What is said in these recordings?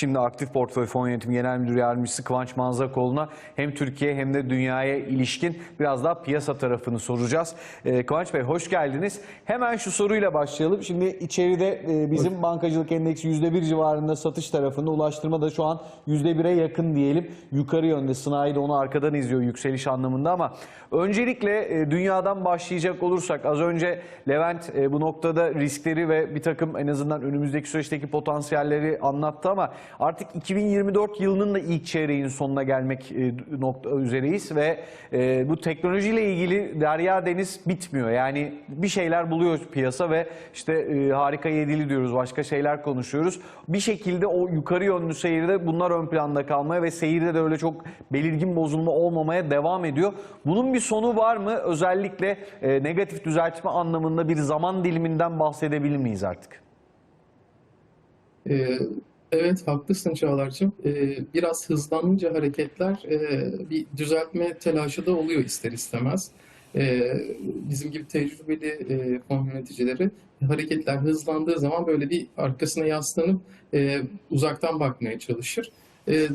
Şimdi aktif portföy fon yönetimi genel müdür yardımcısı Kıvanç Manzakoğlu'na hem Türkiye hem de dünyaya ilişkin biraz daha piyasa tarafını soracağız. Ee, Kıvanç Bey hoş geldiniz. Hemen şu soruyla başlayalım. Şimdi içeride e, bizim bankacılık endeksi %1 civarında satış tarafında ulaştırma da şu an %1'e yakın diyelim. Yukarı yönde sanayi de onu arkadan izliyor yükseliş anlamında ama öncelikle e, dünyadan başlayacak olursak az önce Levent e, bu noktada riskleri ve bir takım en azından önümüzdeki süreçteki potansiyelleri anlattı ama artık 2024 yılının da ilk çeyreğinin sonuna gelmek e, nokta üzereyiz ve e, bu teknolojiyle ilgili derya deniz bitmiyor. Yani bir şeyler buluyor piyasa ve işte e, harika yedili diyoruz, başka şeyler konuşuyoruz. Bir şekilde o yukarı yönlü seyirde bunlar ön planda kalmaya ve seyirde de öyle çok belirgin bozulma olmamaya devam ediyor. Bunun bir sonu var mı? Özellikle negatif düzeltme anlamında bir zaman diliminden bahsedebilir miyiz artık? Ee, Evet haklısın Çağlar'cığım. Ee, biraz hızlanınca hareketler e, bir düzeltme telaşı da oluyor ister istemez. Ee, bizim gibi tecrübeli e, fon yöneticileri hareketler hızlandığı zaman böyle bir arkasına yaslanıp e, uzaktan bakmaya çalışır. E,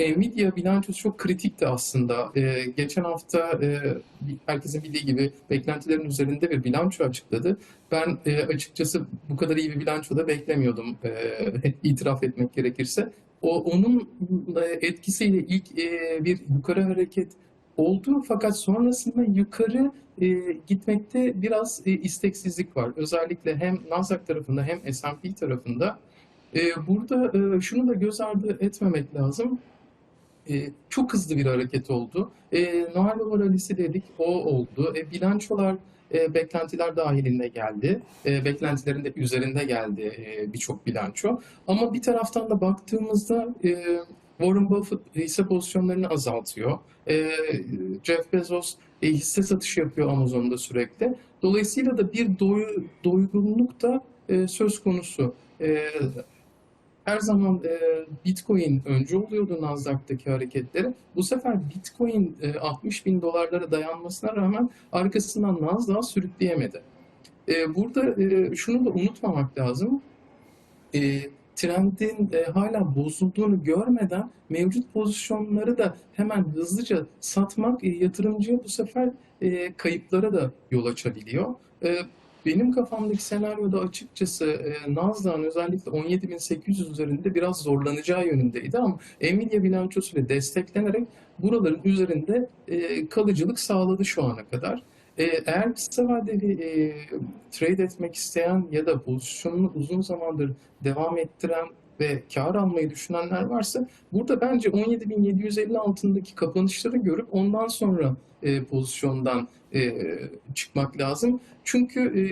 Nvidia bilançosu çok kritikti aslında. E, geçen hafta e, herkesin bildiği gibi beklentilerin üzerinde bir bilanço açıkladı. Ben e, açıkçası bu kadar iyi bir bilanço da beklemiyordum e, itiraf etmek gerekirse. O onun e, etkisiyle ilk e, bir yukarı hareket oldu fakat sonrasında yukarı e, gitmekte biraz e, isteksizlik var. Özellikle hem Nasdaq tarafında hem S&P tarafında. E, burada e, şunu da göz ardı etmemek lazım. E, çok hızlı bir hareket oldu. E, Noel Baba dedik, o oldu. E, bilançolar e, beklentiler dahilinde geldi. E, beklentilerin de üzerinde geldi e, birçok bilanço. Ama bir taraftan da baktığımızda e, Warren Buffett hisse pozisyonlarını azaltıyor. E, Jeff Bezos e, hisse satışı yapıyor Amazon'da sürekli. Dolayısıyla da bir doy, doygunluk da e, söz konusu. E, her zaman e, Bitcoin önce oluyordu Nasdaq'taki hareketleri. Bu sefer Bitcoin e, 60 bin dolarlara dayanmasına rağmen arkasından Nasdaq'ı sürükleyemedi. E, burada e, şunu da unutmamak lazım. E, trendin e, hala bozulduğunu görmeden mevcut pozisyonları da hemen hızlıca satmak e, yatırımcıya bu sefer e, kayıplara da yol açabiliyor. E, benim kafamdaki senaryoda açıkçası e, Nasdaq'ın özellikle 17.800 üzerinde biraz zorlanacağı yönündeydi ama Nvidia bilançosuyla desteklenerek buraların üzerinde e, kalıcılık sağladı şu ana kadar. E, eğer kısa vadeli e, trade etmek isteyen ya da pozisyonunu uzun zamandır devam ettiren ve kar almayı düşünenler varsa burada bence 17.750 altındaki kapanışları görüp ondan sonra e, pozisyondan e, çıkmak lazım. Çünkü e,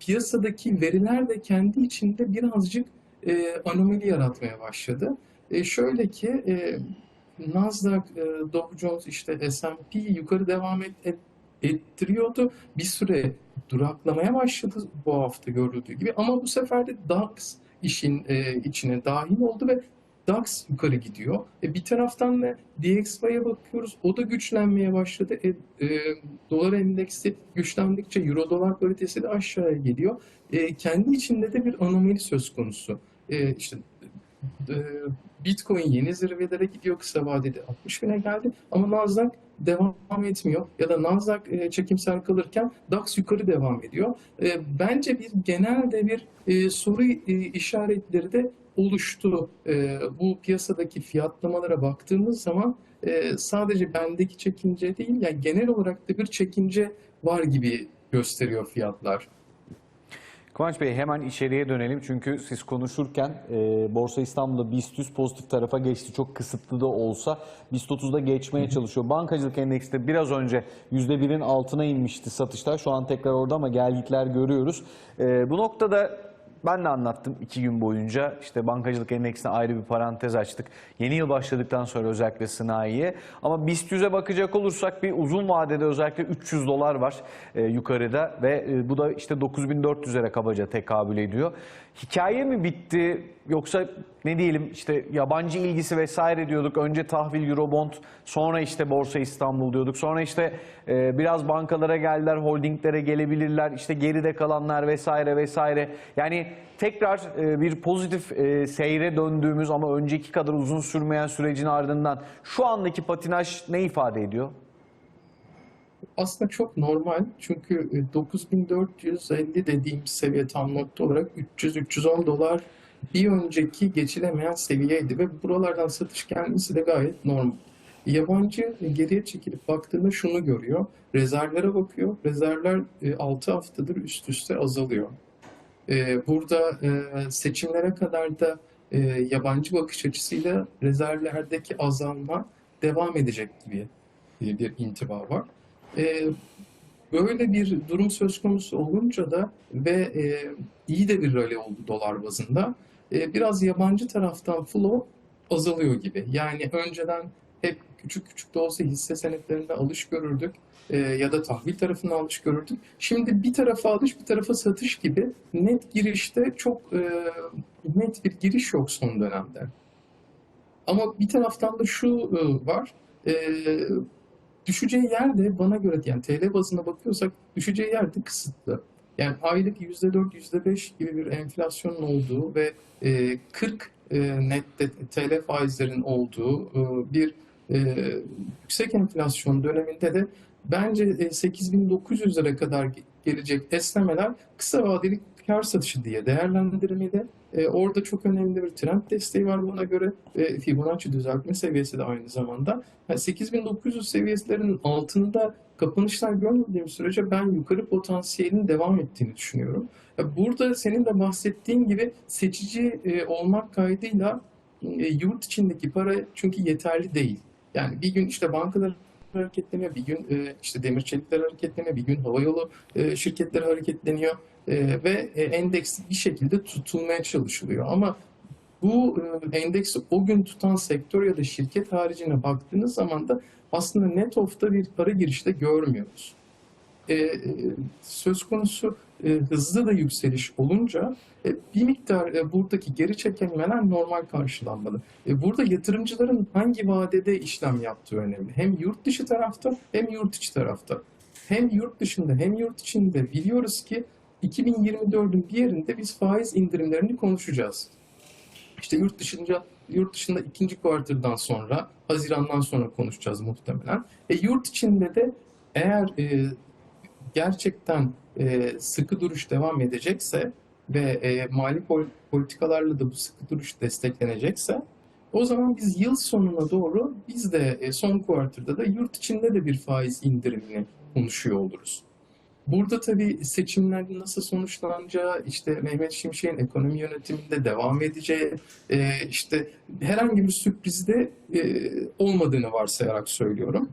piyasadaki veriler de kendi içinde birazcık e, anomali yaratmaya başladı. E, şöyle ki e, Nasdaq, e, Dow Jones, işte S&P yukarı devam et, et- ettiriyordu. Bir süre duraklamaya başladı bu hafta görüldüğü gibi. Ama bu sefer de DAX işin e, içine dahil oldu ve DAX yukarı gidiyor. E, bir taraftan da DXY'ye bakıyoruz. O da güçlenmeye başladı. E, e, dolar endeksi güçlendikçe euro dolar paritesi de aşağıya geliyor. E, kendi içinde de bir anomali söz konusu. E, işte Bitcoin yeni zirvelere gidiyor kısa vadede 60 bine geldi ama Nasdaq devam etmiyor ya da Nasdaq e, çekimsel kalırken DAX yukarı devam ediyor. E, bence bir genelde bir e, soru e, işaretleri de oluştu. E, bu piyasadaki fiyatlamalara baktığımız zaman sadece bendeki çekince değil yani genel olarak da bir çekince var gibi gösteriyor fiyatlar. Kıvanç Bey hemen içeriye dönelim çünkü siz konuşurken e, Borsa İstanbul'da BIST 100 pozitif tarafa geçti. Çok kısıtlı da olsa BIST 30'da geçmeye çalışıyor. Bankacılık endeksi de biraz önce %1'in altına inmişti satışlar. Şu an tekrar orada ama gelgitler görüyoruz. E, bu noktada ben de anlattım iki gün boyunca. İşte bankacılık endeksine ayrı bir parantez açtık. Yeni yıl başladıktan sonra özellikle sanayiye. Ama BIST 100'e bakacak olursak bir uzun vadede özellikle 300 dolar var e, yukarıda ve e, bu da işte 9400'lere kabaca tekabül ediyor. Hikaye mi bitti? Yoksa ne diyelim işte yabancı ilgisi vesaire diyorduk. Önce tahvil Eurobond, sonra işte Borsa İstanbul diyorduk. Sonra işte e, biraz bankalara geldiler, holdinglere gelebilirler. işte geride kalanlar vesaire vesaire. Yani tekrar e, bir pozitif e, seyre döndüğümüz ama önceki kadar uzun sürmeyen sürecin ardından şu andaki patinaj ne ifade ediyor? Aslında çok normal çünkü e, 9450 dediğimiz seviye tam nokta olarak 300-310 dolar bir önceki geçilemeyen seviyeydi ve buralardan satış gelmesi de gayet normal. Yabancı geriye çekilip baktığında şunu görüyor. Rezervlere bakıyor. Rezervler 6 haftadır üst üste azalıyor. E, Burada e, seçimlere kadar da e, yabancı bakış açısıyla rezervlerdeki azalma devam edecek gibi bir intiba var. E, Böyle bir durum söz konusu olunca da ve e, iyi de bir rally oldu dolar bazında. E, biraz yabancı taraftan flow azalıyor gibi. Yani önceden hep küçük küçük de olsa hisse senetlerinde alış görürdük e, ya da tahvil tarafında alış görürdük. Şimdi bir tarafa alış bir tarafa satış gibi net girişte çok e, net bir giriş yok son dönemde. Ama bir taraftan da şu e, var. E, düşeceği yer de bana göre yani TL bazına bakıyorsak düşeceği yer de kısıtlı. Yani aylık %4, %5 gibi bir enflasyonun olduğu ve e, 40 e, nette TL faizlerin olduğu e, bir e, yüksek enflasyon döneminde de bence e, 8900 lira kadar ge- gelecek esnemeler kısa vadeli kar satışı diye değerlendirilmeli. E, orada çok önemli bir trend desteği var buna göre. E, Fibonacci düzeltme seviyesi de aynı zamanda. Yani 8900 seviyesinin altında kapanışlar görmediğim sürece ben yukarı potansiyelin devam ettiğini düşünüyorum. Burada senin de bahsettiğin gibi seçici e, olmak kaydıyla e, yurt içindeki para çünkü yeterli değil. Yani bir gün işte bankalar hareketleniyor, bir gün e, işte demir çelikler hareketleniyor, bir gün havayolu şirketleri hareketleniyor ve endeks bir şekilde tutulmaya çalışılıyor. Ama bu e, endeksi o gün tutan sektör ya da şirket haricine baktığınız zaman da aslında net off'ta bir para girişi de görmüyoruz. E, e, söz konusu e, hızlı da yükseliş olunca e, bir miktar e, buradaki geri çekilmeler normal karşılanmalı. E, burada yatırımcıların hangi vadede işlem yaptığı önemli. Hem yurt dışı tarafta hem yurt içi tarafta. Hem yurt dışında hem yurt içinde biliyoruz ki 2024'ün bir yerinde biz faiz indirimlerini konuşacağız. İşte yurt dışında yurt dışında ikinci kuartırdan sonra, Haziran'dan sonra konuşacağız muhtemelen. E, yurt içinde de eğer e, gerçekten e, sıkı duruş devam edecekse ve e, mali pol- politikalarla da bu sıkı duruş desteklenecekse o zaman biz yıl sonuna doğru biz de e, son kuartırda da yurt içinde de bir faiz indirimini konuşuyor oluruz. Burada tabii seçimlerin nasıl sonuçlanacağı, işte Mehmet Şimşek'in ekonomi yönetiminde devam edeceği, e, işte herhangi bir sürprizde e, olmadığını varsayarak söylüyorum.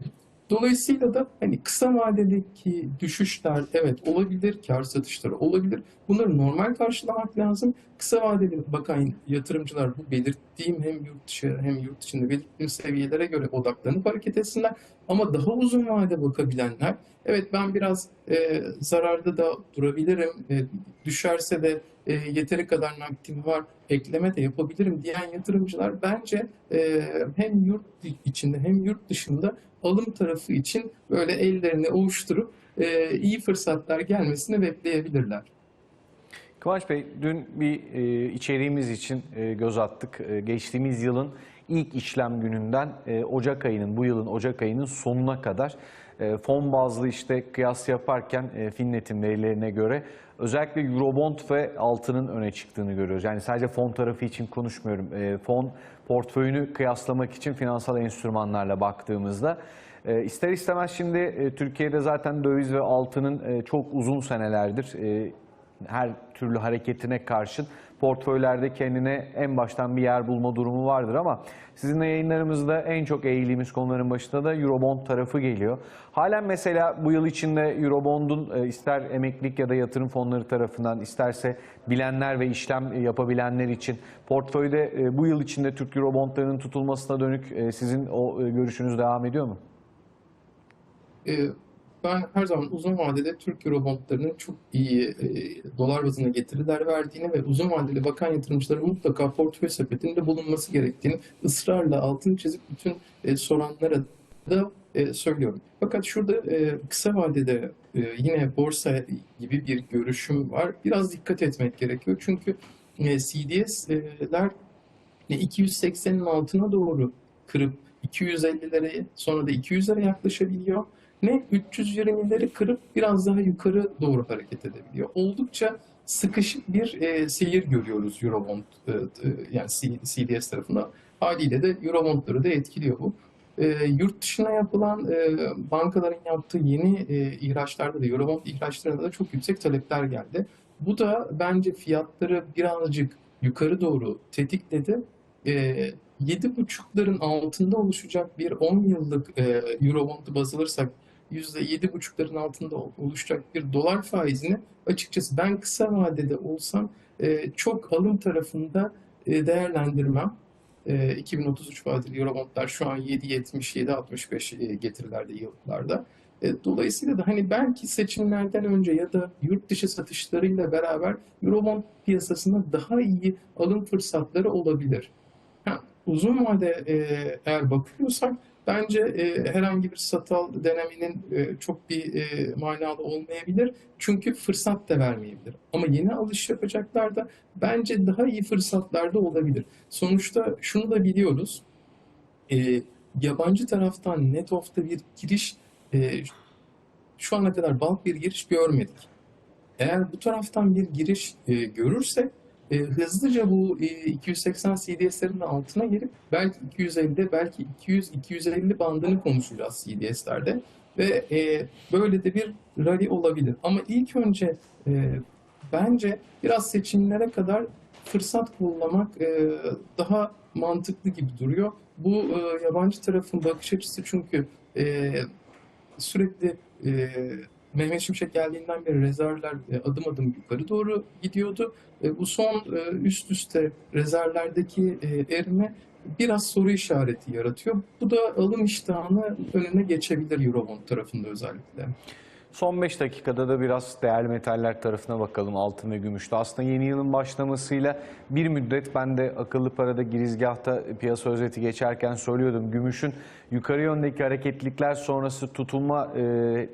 Dolayısıyla da hani kısa vadedeki düşüşler evet olabilir, kar satışları olabilir. Bunları normal karşılamak lazım. Kısa vadeli bakan yatırımcılar bu belirttiğim hem yurt dışı hem yurt içinde belirttiğim seviyelere göre odaklanıp hareket etsinler. Ama daha uzun vade bakabilenler, evet ben biraz e, zararda da durabilirim, e, düşerse de e, yeteri kadar nakdim var, ekleme de yapabilirim diyen yatırımcılar bence e, hem yurt içinde hem yurt dışında alım tarafı için böyle ellerini ovuşturup e, iyi fırsatlar gelmesini bekleyebilirler. Kıvanç Bey, dün bir e, içeriğimiz için e, göz attık. E, geçtiğimiz yılın ilk işlem gününden e, Ocak ayının, bu yılın Ocak ayının sonuna kadar e, fon bazlı işte kıyas yaparken e, Finnet'in verilerine göre özellikle Eurobond ve altının öne çıktığını görüyoruz. Yani sadece fon tarafı için konuşmuyorum. E, fon portföyünü kıyaslamak için finansal enstrümanlarla baktığımızda e, ister istemez şimdi e, Türkiye'de zaten döviz ve altının e, çok uzun senelerdir e, her türlü hareketine karşın portföylerde kendine en baştan bir yer bulma durumu vardır ama sizinle yayınlarımızda en çok eğildiğimiz konuların başında da Eurobond tarafı geliyor. Halen mesela bu yıl içinde Eurobond'un e, ister emeklilik ya da yatırım fonları tarafından isterse bilenler ve işlem yapabilenler için portföyde e, bu yıl içinde Türk Eurobondlarının tutulmasına dönük e, sizin o görüşünüz devam ediyor mu? E, ben her zaman uzun vadede Türk Eurobondlarının çok iyi e, dolar bazına getiriler verdiğini ve uzun vadeli bakan yatırımcıların mutlaka portföy sepetinde bulunması gerektiğini ısrarla altını çizip bütün e, soranlara da e, söylüyorum. Fakat şurada e, kısa vadede e, yine borsa gibi bir görüşüm var. Biraz dikkat etmek gerekiyor. Çünkü e, CDS'ler 280'in altına doğru kırıp 250'lere sonra da 200'lere yaklaşabiliyor. Ne 320'leri kırıp biraz daha yukarı doğru hareket edebiliyor. Oldukça sıkışık bir e, seyir görüyoruz Eurobond e, e, yani CDS tarafında. Haliyle de Eurobondları da etkiliyor bu. E, yurt dışına yapılan e, bankaların yaptığı yeni e, ihraçlarda da Eurobond ihraçlarında da çok yüksek talepler geldi. Bu da bence fiyatları birazcık yukarı doğru tetikledi. E, 7,5'ların altında oluşacak bir 10 yıllık e, Eurobond'u baz alırsak %7,5'ların altında ol- oluşacak bir dolar faizini açıkçası ben kısa vadede olsam e, çok alım tarafında e, değerlendirmem. E, 2033 vadeli Eurobondlar şu an 7.70-7.65 e, getirilerde yıllarda. E, Dolayısıyla da hani belki seçimlerden önce ya da yurt dışı satışlarıyla beraber Eurobond piyasasında daha iyi alım fırsatları olabilir. Ha, uzun vade e, eğer bakıyorsak bence e, herhangi bir satal denemenin e, çok bir e, manalı olmayabilir. Çünkü fırsat da vermeyebilir. Ama yeni alış yapacaklar da bence daha iyi fırsatlar da olabilir. Sonuçta şunu da biliyoruz. E, yabancı taraftan net off'ta bir giriş e, şu ana kadar bulk bir giriş görmedik. Eğer bu taraftan bir giriş e, görürsek e, hızlıca bu e, 280 CDS'lerin altına gelip belki 250'de belki 200-250 bandını konuşacağız CDS'lerde ve e, böyle de bir rally olabilir. Ama ilk önce e, bence biraz seçimlere kadar fırsat kollamak e, daha mantıklı gibi duruyor. Bu e, yabancı tarafın bakış açısı çünkü e, sürekli e, Mehmet Şimşek geldiğinden beri rezervler e, adım adım yukarı doğru gidiyordu. E, bu son e, üst üste rezervlerdeki erime biraz soru işareti yaratıyor. Bu da alım iştahını önüne geçebilir Eurobond tarafında özellikle. Son 5 dakikada da biraz değerli metaller tarafına bakalım altın ve gümüşte. Aslında yeni yılın başlamasıyla bir müddet ben de akıllı parada girizgahta piyasa özeti geçerken söylüyordum. Gümüşün yukarı yöndeki hareketlilikler sonrası tutulma e,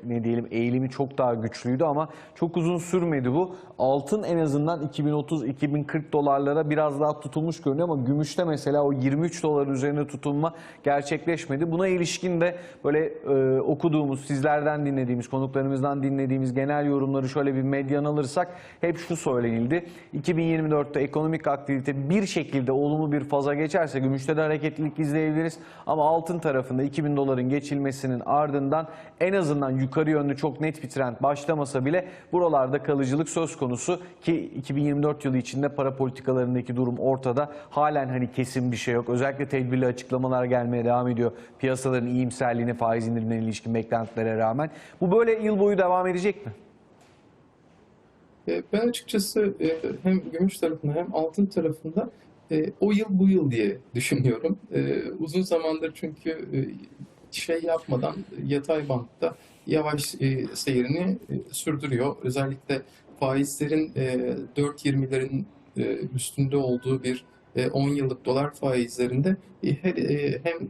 ne diyelim eğilimi çok daha güçlüydü ama çok uzun sürmedi bu. Altın en azından 2030-2040 dolarlara biraz daha tutulmuş görünüyor ama gümüşte mesela o 23 dolar üzerine tutulma gerçekleşmedi. Buna ilişkin de böyle e, okuduğumuz, sizlerden dinlediğimiz, konuklarımızdan dinlediğimiz genel yorumları şöyle bir medyan alırsak hep şu söylenildi. 2024'te ekonomik aktivite bir şekilde olumlu bir faza geçerse gümüşte de hareketlilik izleyebiliriz. Ama altın tarafında 2000 doların geçilmesinin ardından en azından yukarı yönlü çok net bir trend başlamasa bile buralarda kalıcılık söz konusu ki 2024 yılı içinde para politikalarındaki durum ortada. Halen hani kesin bir şey yok. Özellikle tedbirli açıklamalar gelmeye devam ediyor. Piyasaların iyimserliğine, faiz indirimlerine ilişkin beklentilere rağmen. Bu böyle yıl boyu devam edecek mi? E, Ben açıkçası e, hem gümüş tarafında hem altın tarafında e, o yıl bu yıl diye düşünüyorum. E, Uzun zamandır çünkü e, şey yapmadan yatay bantta yavaş e, seyrini e, sürdürüyor. Özellikle faizlerin e, 4.20'lerin e, üstünde olduğu bir e, 10 yıllık dolar faizlerinde e, e, hem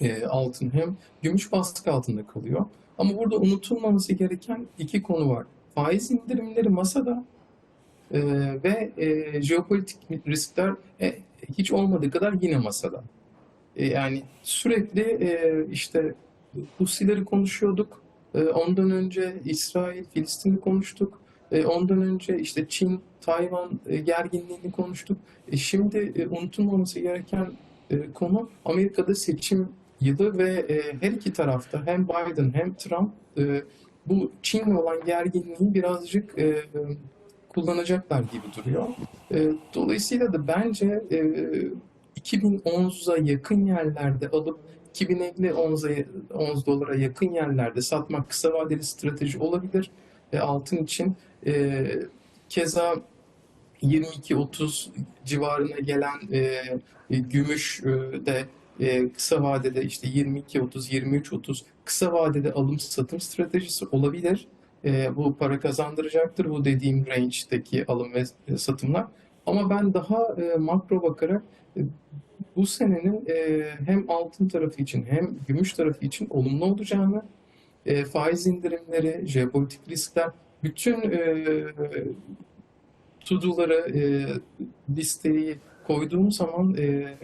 e, altın hem gümüş baskı altında kalıyor. Ama burada unutulmaması gereken iki konu var. Faiz indirimleri masada e, ve e, jeopolitik riskler e, hiç olmadığı kadar yine masada. E, yani sürekli e, işte Husileri konuşuyorduk. E, ondan önce İsrail, Filistin'i konuştuk. E, ondan önce işte Çin, Tayvan e, gerginliğini konuştuk. E, şimdi e, unutulmaması gereken e, konu Amerika'da seçim yılı ve e, her iki tarafta hem Biden hem Trump e, bu Çin'le olan gerginliği birazcık e, kullanacaklar gibi duruyor. E, dolayısıyla da bence e, 2010'a yakın yerlerde alıp 2050 onza, 10 dolara yakın yerlerde satmak kısa vadeli strateji olabilir e, altın için. E, keza 22-30 civarına gelen e, gümüş e, de e, kısa vadede işte 22-30, 23-30 kısa vadede alım satım stratejisi olabilir. E, bu para kazandıracaktır bu dediğim range'deki alım ve e, satımlar. Ama ben daha e, makro bakarak e, bu senenin e, hem altın tarafı için hem gümüş tarafı için olumlu olacağını, e, faiz indirimleri, jeopolitik riskler, bütün e, to-do'ları, e, listeyi koyduğum zaman e,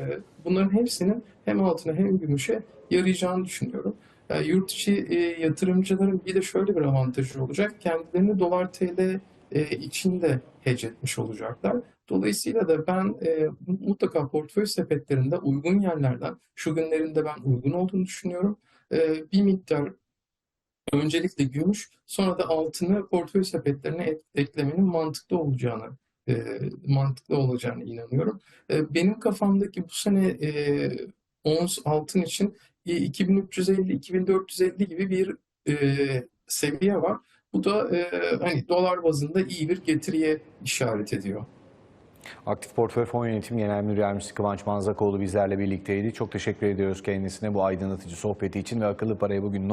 bunların hepsinin hem altına hem gümüşe yarayacağını düşünüyorum. Yani yurt içi e, yatırımcıların bir de şöyle bir avantajı olacak. Kendilerini dolar TL e, içinde hedge etmiş olacaklar. Dolayısıyla da ben e, mutlaka portföy sepetlerinde uygun yerlerden, şu günlerinde ben uygun olduğunu düşünüyorum. E, bir miktar öncelikle gümüş, sonra da altını portföy sepetlerine et- eklemenin mantıklı olacağını e, mantıklı olacağını inanıyorum. E, benim kafamdaki bu sene e, ons altın için 2350-2450 gibi bir e, seviye var. Bu da e, hani dolar bazında iyi bir getiriye işaret ediyor. Aktif Portföy Fon Yönetim Genel Müdür Yardımcısı Kıvanç Manzakoğlu bizlerle birlikteydi. Çok teşekkür ediyoruz kendisine bu aydınlatıcı sohbeti için ve akıllı parayı bugün